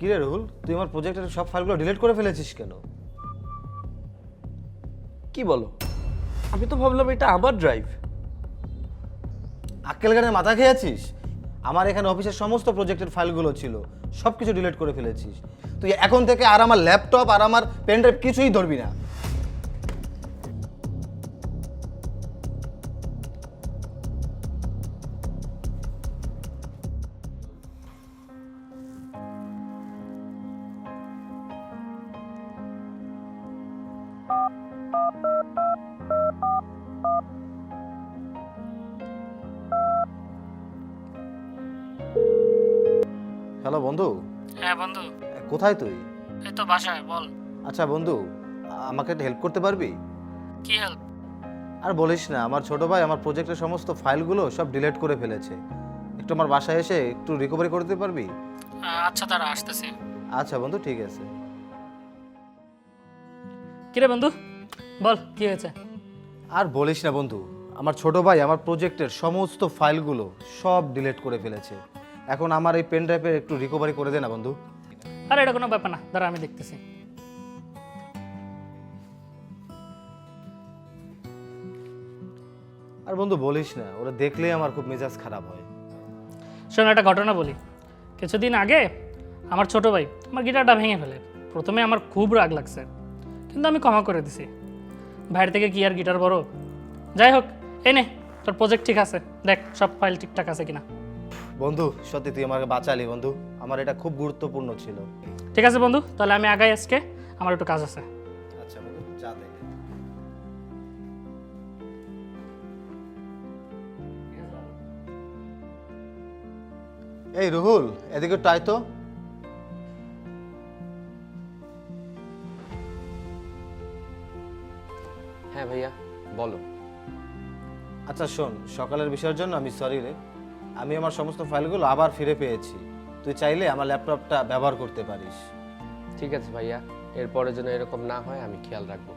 কি রে রুহুল? তুই আমার প্রজেক্টের সব ফাইলগুলো ডিলিট করে ফেলেছিস কেন? কি বলো? আমি তো ভাবলাম এটা আমার ড্রাইভ আক্কেল গানের মাথা খেয়েছিস? আমার এখানে অফিসের সমস্ত প্রজেক্টের ফাইলগুলো ছিল সব কিছু ডিলিট করে ফেলেছিস। তুই এখন থেকে আর আমার ল্যাপটপ আর আমার পেন ড্রাইভ কিছুই ধরবি না। হ্যালো বন্ধু। হ্যাঁ বন্ধু। কোথায় তুই? এই তো বাসায় বল। আচ্ছা বন্ধু আমাকে হেল্প করতে পারবি? কি হেল্প আর বলিস না আমার ছোট ভাই আমার প্রজেক্টের সমস্ত ফাইলগুলো সব ডিলিট করে ফেলেছে। একটু আমার বাসায় এসে একটু রিকভারি করে দিতে পারবি? আচ্ছা তারা আসতেছি। আচ্ছা বন্ধু ঠিক আছে। কিরে বন্ধু? বল কি হয়েছে? আর বলিস না বন্ধু আমার ছোট ভাই আমার প্রজেক্টের সমস্ত ফাইলগুলো সব ডিলিট করে ফেলেছে। এখন আমার এই পেন ড্রাইভে একটু রিকভারি করে দে না বন্ধু। আরে এটা কোনো ব্যাপার না দাঁড়া আমি দেখতেছি। আর বন্ধু বলিস না ওরা দেখলেই আমার খুব মেজাজ খারাপ হয়। শোন একটা ঘটনা বলি। কিছুদিন আগে আমার ছোট ভাই আমার গিটারটা ভেঙে ফেলে। প্রথমে আমার খুব রাগ লাগছে কিন্তু আমি ক্ষমা করে দিছি। ভাইয়ের থেকে কি আর গিটার বড়? যাই হোক এই নে তোর প্রজেক্ট ঠিক আছে। দেখ সব ফাইল ঠিকঠাক আছে কিনা। বন্ধু সত্যি তুই আমাকে বাঁচালি বন্ধু। আমার এটা খুব গুরুত্বপূর্ণ ছিল। ঠিক আছে বন্ধু তাহলে আমি আগাই আজকে। আমার একটু কাজ আছে। আচ্ছা বন্ধু যা দেখে। এই রুহুল এদিকে আয় তো। হ্যাঁ ভাইয়া বলো। আচ্ছা শোন সকালের বিষয়ের জন্য আমি সরি রে। আমি আমার সমস্ত ফাইলগুলো আবার ফিরে পেয়েছি। তুই চাইলে আমার ল্যাপটপটা ব্যবহার করতে পারিস। ঠিক আছে ভাইয়া এরপরে যেন এরকম না হয় আমি খেয়াল রাখব।